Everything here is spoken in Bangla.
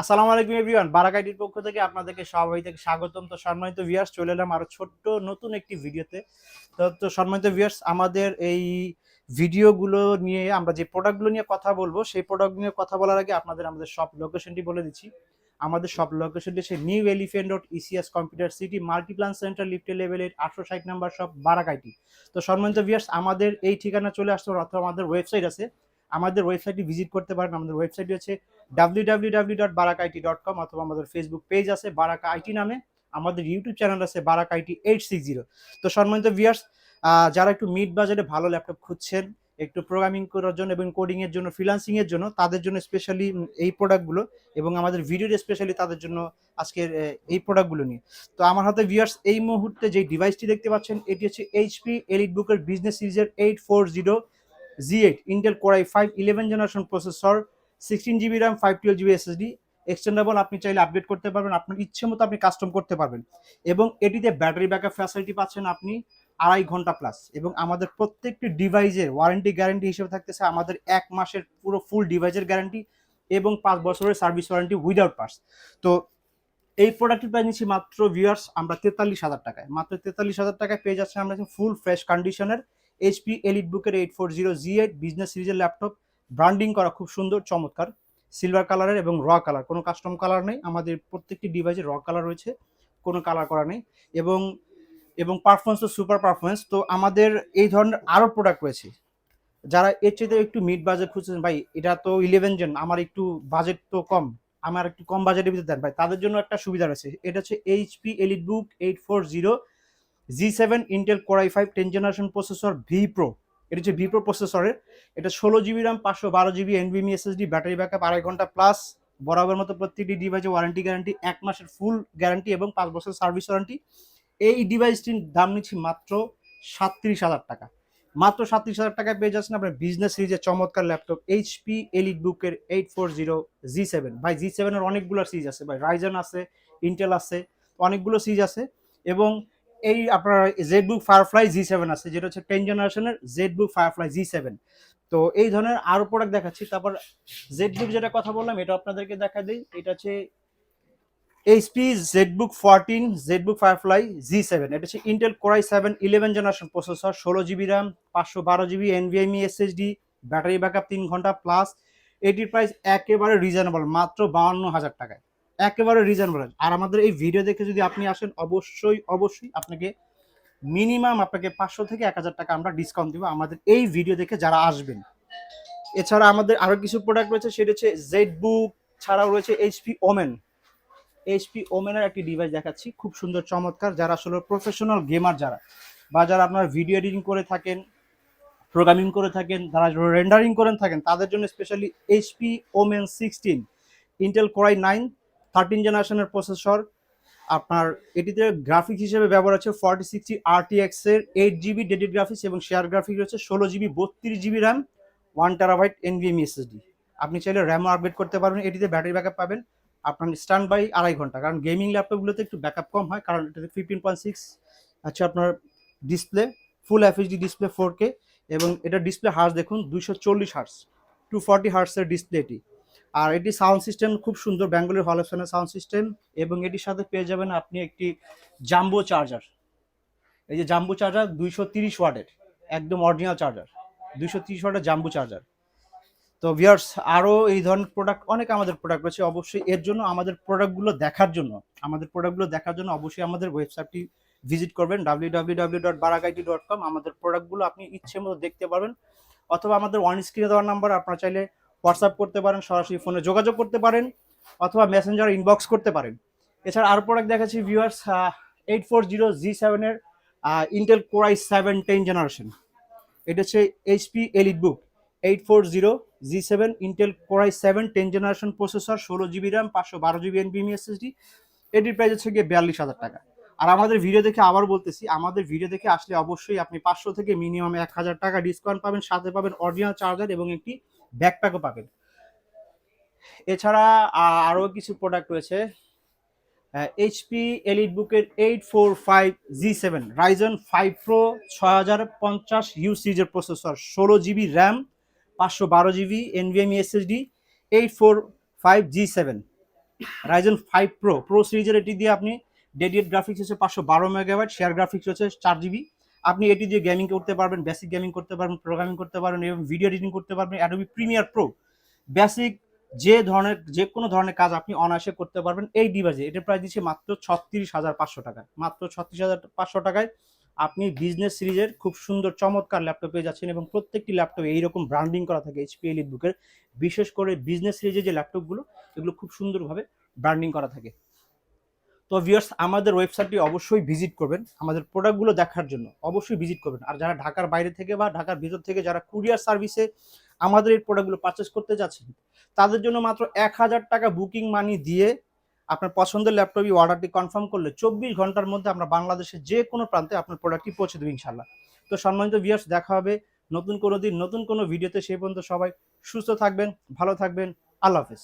আসসালামু আলাইকুম এভরিওয়ান বারাকাইটির পক্ষ থেকে আপনাদেরকে সবাই থেকে স্বাগতম। তো সম্মানিত ভিউয়ার্স চলে এলাম আরও ছোট্ট নতুন একটি ভিডিওতে। তো তো সম্মানিত ভিউয়ার্স আমাদের এই ভিডিওগুলো নিয়ে আমরা যে প্রোডাক্টগুলো নিয়ে কথা বলব, সেই প্রোডাক্ট নিয়ে কথা বলার আগে আপনাদের আমাদের সব লোকেশনটি বলে দিচ্ছি। আমাদের সব লোকেশনটি হচ্ছে New Elephant Road ECS Computer City Multiplan Centre লিফটে লেভেলের আটশো ষাট নাম্বার সব বারাকাইটি তো সম্মানিত ভিউয়ার্স আমাদের এই ঠিকানা চলে আসতে অথবা আমাদের ওয়েবসাইট আছে। আমাদের ওয়েবসাইটটি ভিজিট করতে পারেন। আমাদের ওয়েবসাইটটি হচ্ছে ডাব্লিউ ডট ডট কম অথবা আমাদের ফেসবুক পেজ আছে বারাকা আইটি নামে। আমাদের ইউটিউব চ্যানেল আছে Baraka IT eight six zero তো সম্মানিত ভিয়ার্স যারা একটু মিড বাজারে ভালো ল্যাপটপ খুঁজছেন, একটু প্রোগ্রামিং করার জন্য এবং কোডিং এর জন্য ফ্রিলান্সিং এর জন্য, তাদের জন্য স্পেশালি এই প্রোডাক্টগুলো এবং আমাদের ভিডিওর স্পেশালি তাদের জন্য আজকের এই প্রোডাক্টগুলো নিয়ে। তো আমার হাতে ভিয়ার্স এই মুহূর্তে যে ডিভাইসটি দেখতে পাচ্ছেন, এটি হচ্ছে এইচপি এলিট বুকের বিজনেস সিরিজের eight four zero G eight Intel core i five eleven generation processor sixteen GB RAM five twelve GB SSD extendable আপনি চাইলে আপডেট করতে পারবেন, আপনার ইচ্ছে মতো আপনি কাস্টম করতে পারবেন। এবং এটিতে ব্যাটারি ব্যাকআপ ফ্যাসিলিটি পাচ্ছেন আপনি আড়াই ঘণ্টা প্লাস এবং আমাদের প্রত্যেকটি ডিভাইসের ওয়ারেন্টি গ্যারান্টি হিসেবে থাকতেছে আমাদের এক মাসের পুরো ফুল ডিভাইসের গ্যারান্টি এবং পাঁচ বছরের সার্ভিস ওয়ারেন্টি উইদাউট পার্স তো এই প্রোডাক্টের প্রাইস নিচ্ছি মাত্র ভিউয়ার্স আমরা তেতাল্লিশ হাজার টাকায়। মাত্র তেতাল্লিশ হাজার টাকায় পেয়ে যাচ্ছে আমরা ফুল ফ্রেশ কন্ডিশনের এইচপি এলিট বুকের eight four zero G eight business সিরিজের ল্যাপটপ ব্র্যান্ডিং করা খুব সুন্দর, চমৎকার। সিলভার কালারের এবং র কালার। কোনো কাস্টম কালার নেই, আমাদের প্রত্যেকটি ডিভাইসে র কালার রয়েছে, কোনো কালার করা নেই। এবং এবং পারফরমেন্স তো সুপার পারফরমেন্স তো আমাদের এই ধরনের আরও প্রোডাক্ট রয়েছে। যারা এর চাইতে একটু মিড বাজেট খুঁজছেন ভাই, এটা তো ইলেভেন জেন আমার একটু বাজেট তো কম। আমার একটু কম বাজেটের ভিতরে দেন, ভাই, তাদের জন্য একটা সুবিধা রয়েছে। এটা হচ্ছে HP Elite Book eight four zero G seven Intel core i five ten generation processor V pro এটা হচ্ছে ভি প্রো প্রসেসরের। এটা ষোলো জিবি র্যাম পাঁচশো বারো GB NVMe SSD battery back backup, আড়াই ঘণ্টা প্লাস বরাবর মতো প্রত্যেকটি ডিভাইসে ওয়ারেন্টি গ্যারান্টি এক মাসের ফুল গ্যারান্টি এবং পাঁচ বছর সার্ভিস ওয়ারেন্টি এই ডিভাইসটির দাম নিচ্ছি মাত্র সাতত্রিশ হাজার টাকা। মাত্র সাতত্রিশ হাজার টাকায় পেয়ে যাচ্ছেন আপনার বিজনেস সিরিজের চমৎকার ল্যাপটপ এইচপি এলিট বুকের eight four zero G seven ভাই জি সেভেনের অনেকগুলো সিরিজ আছে, ভাই রাইজন আছে ইন্টেল আছে, অনেকগুলো সিরিজ আছে এবং এই আপনার Z Book Firefly G seven আছে, যেটা হচ্ছে টেন জেনারেশনের Z Book Firefly G seven তো এই ধরনের আরও প্রোডাক্ট দেখাচ্ছি। তারপর জেড বুক যেটা কথা বললাম, এটা আপনাদেরকে দেখা দিই। এটা হচ্ছে HP Z Book fourteen Z Book Firefly G seven এটা হচ্ছে Intel core i seven eleven generation processor ষোলো জিবি র্যাম পাঁচশো বারো GB NVMe SSD battery backup তিন ঘণ্টা প্লাস এটির প্রাইস একেবারে রিজনেবল মাত্র বাউন্ন হাজার টাকায়। একেবারে রিজনেবল আর আমাদের এই ভিডিও দেখে যদি আপনি আসেন, অবশ্যই অবশ্যই আপনাকে মিনিমাম আপনাকে পাঁচশো থেকে এক হাজার টাকা আমরা ডিসকাউন্ট দিব আমাদের এই ভিডিও দেখে যারা আসবেন। এছাড়া আমাদের আরও কিছু প্রোডাক্ট রয়েছে, সেটা হচ্ছে জেড বুক ছাড়াও রয়েছে এইচপি ওমেন এইচপি ওমেনের একটি ডিভাইস দেখাচ্ছি, খুব সুন্দর, চমৎকার, যারা আসলে প্রফেশনাল গেমার যারা, বা যারা আপনার ভিডিও এডিটিং করে থাকেন প্রোগ্রামিং করে থাকেন, যারা রেন্ডারিং করে থাকেন, তাদের জন্য specially HP Omen sixteen Intel Core i nine thirteen জেনারেশনের প্রসেসর আপনার এটিতে গ্রাফিক হিসেবে ব্যবহার আছে ফর্টি সিক্সটি আরটিএক্স এর এইট জিবি ডেডিড গ্রাফিক্স এবং শেয়ার গ্রাফিক রয়েছে, ষোলো জিবি বত্রিশ GB RAM one terabyte NVMe SSD আপনি চাইলে র্যামও আপডেট করতে পারবেন, এটিতে ব্যাটারি ব্যাকআপ পাবেন, আপনার স্ট্যান্ড বাই আড়াই ঘণ্টা, কারণ গেমিং ল্যাপটপগুলোতে একটু ব্যাকআপ কম হয়, কারণ এটাতে ফিফটিন পয়েন্ট সিক্স আছে আপনার display full FHD display four K এবং এটা ডিসপ্লে হার্স দেখুন, দুইশো চল্লিশ হার্স টু ফর্টি হার্সের ডিসপ্লে এটি। আর এটি সাউন্ড সিস্টেম খুব সুন্দর ব্যাঙ্গলোর হল অপশনের সাউন্ড সিস্টেম এবং এটির সাথে পেয়ে যাবেন আপনি একটি জাম্বো চার্জার। এই যে জাম্বো চার্জার দুইশো তিরিশ ওয়াটের, একদম অরিজিনাল চার্জার, দুইশো তিরিশ ওয়াটের জাম্বো চার্জার। তো ভিয়ার্স আরও এই ধরনের প্রোডাক্ট অনেক আমাদের প্রোডাক্ট রয়েছে, অবশ্যই এর জন্য আমাদের প্রোডাক্টগুলো দেখার জন্য, আমাদের প্রোডাক্টগুলো দেখার জন্য অবশ্যই আমাদের ওয়েবসাইটটি ভিজিট করবেন W W W dot Barak IT dot com আমাদের প্রোডাক্টগুলো আপনি ইচ্ছে মতো দেখতে পারবেন, অথবা আমাদের অন স্ক্রিনে দেওয়ার নাম্বার আপনারা চাইলে হোয়াটসঅ্যাপ করতে পারেন, সরাসরি ফোনে যোগাযোগ করতে পারেন অথবা মেসেঞ্জার ইনবক্স করতে পারেন। এছাড়া আরও প্রোডাক্ট দেখাচ্ছি viewers eight four zero G সেভেনের Intel core i seven ten generation এটা হচ্ছে HP Elite Book eight four zero G seven Intel core i seven ten generation processor ষোলো জিবি র্যাম পাঁচশো বারো জিবি এনবিএমি এসএসডি এটির প্রাইস হচ্ছে গিয়ে বিয়াল্লিশ হাজার টাকা। আর আমাদের ভিডিও দেখে আবার বলতেছি, আমাদের ভিডিও দেখে আসলে অবশ্যই আপনি পাঁচশো থেকে মিনিমাম এক হাজার টাকা ডিসকাউন্ট পাবেন, সাথে পাবেন অরিজিনাল চার্জার এবং একটি ব্যাকপ্যাকও পাবেন। এছাড়া আ- আরও কিছু প্রোডাক্ট রয়েছে। এইচপি এলিট বুকের eight four five G seven Ryzen five pro ছয় হাজার পঞ্চাশ ইউ সিরিজের প্রসেসর ষোলো জিবি র্যাম পাঁচশো বারো GB NVMe SSD eight four five G seven Ryzen five pro pro সিরিজের এটি দিয়ে আপনি ডেডিয়েট গ্রাফিক্স হচ্ছে পাঁচশো বারো মেগাবাইট শেয়ার গ্রাফিক্স হচ্ছে চার জিবি আপনি এটি দিয়ে গেমিং করতে পারবেন বেসিক গেমিং করতে পারবেন প্রোগ্রামিং করতে পারবেন এবং ভিডিও এডিটিং করতে পারবেন অ্যাডোবি প্রিমিয়ার প্রো বেসিক যে ধরনের, যে কোনো ধরনের কাজ আপনি অনায়াসে করতে পারবেন, এই ডিভাইসে এটার প্রাইস দিচ্ছে মাত্র ছত্রিশ হাজার পাঁচশো টাকায়। মাত্র ছত্রিশ হাজার পাঁচশো টাকায় আপনি বিজনেস সিরিজের খুব সুন্দর, চমৎকার ল্যাপটপ পেয়ে যাচ্ছেন এবং প্রত্যেকটি ল্যাপটপে এইরকম ব্র্যান্ডিং করা থাকে এইচপি এলিট বুকের বিশেষ করে বিজনেস সিরিজের যে ল্যাপটপগুলো এগুলো খুব সুন্দরভাবে ব্র্যান্ডিং করা থাকে। তো ভিউয়ার্স আমাদের ওয়েবসাইটটি অবশ্যই ভিজিট করবেন। আমাদের প্রোডাক্টগুলো দেখার জন্য অবশ্যই ভিজিট করবেন। আর যারা ঢাকার বাইরে থেকে বা ঢাকার ভিতর থেকে যারা কুরিয়ার সার্ভিসে আমাদের এই প্রোডাক্টগুলো পারচেস করতে যাচ্ছেন, তাদের জন্য মাত্র এক হাজার টাকা বুকিং মানি দিয়ে আপনার পছন্দের ল্যাপটপই অর্ডারটি কনফার্ম করলে চব্বিশ ঘণ্টার মধ্যে আমরা বাংলাদেশের যে কোনো প্রান্তে আপনার প্রোডাক্টটি পৌঁছে দেবো ইনশাল্লাহ তো সম্মানিত ভিউয়ার্স দেখা হবে নতুন কোনো দিন, নতুন কোনো ভিডিওতে সেই পর্যন্ত সবাই সুস্থ থাকবেন, ভালো থাকবেন। আল্লাহ হাফেজ।